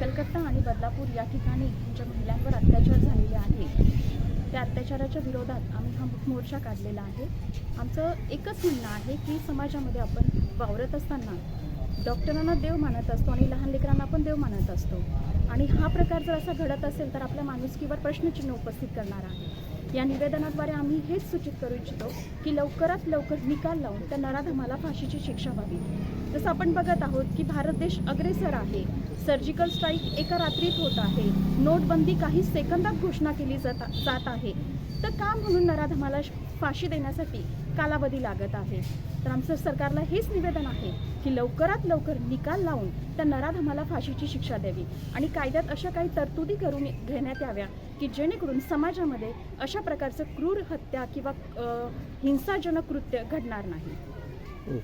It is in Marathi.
कलकत्ता आणि बदलापूर या ठिकाणी ज्या महिलांवर अत्याचार झालेले आहेत त्या अत्याचाराच्या विरोधात आम्ही हा मोर्चा काढलेला आहे. आमचं एकच म्हणणं आहे की समाजामध्ये आपण वावरत असताना डॉक्टरांना देव मानत असतो आणि लहान लेकरांना आपण देव मानत असतो. आणि हा प्रकार जर असा घडत असेल तर आपल्या माणुसकीवर प्रश्नचिन्ह उपस्थित करणार आहे. या निवेदनाद्वारे आम्ही हेच सूचित करू इच्छितो की लवकरात लवकर निकाल लावून त्या नराधमाला फाशीची शिक्षा व्हावी. जसं आपण बघत आहोत की भारत देश अग्रेसर आहे सर्जिकल स्ट्राईक एका रात्रीत होत आहे नोटबंदी काही सेकंदात घोषणा केली जात जात आहे तर का म्हणून नराधमाला फाशी देण्यासाठी कालावधी लागत आहे. तर आमचं सरकारला हेच निवेदन आहे की लवकरात लवकर निकाल लावून त्या नराधमाला फाशीची शिक्षा द्यावी. आणि कायद्यात अशा काही तरतुदी करून घेण्यात याव्या की जेणेकरून समाजामध्ये अशा प्रकारचं क्रूर हत्या किंवा हिंसाजनक कृत्य घडणार नाही.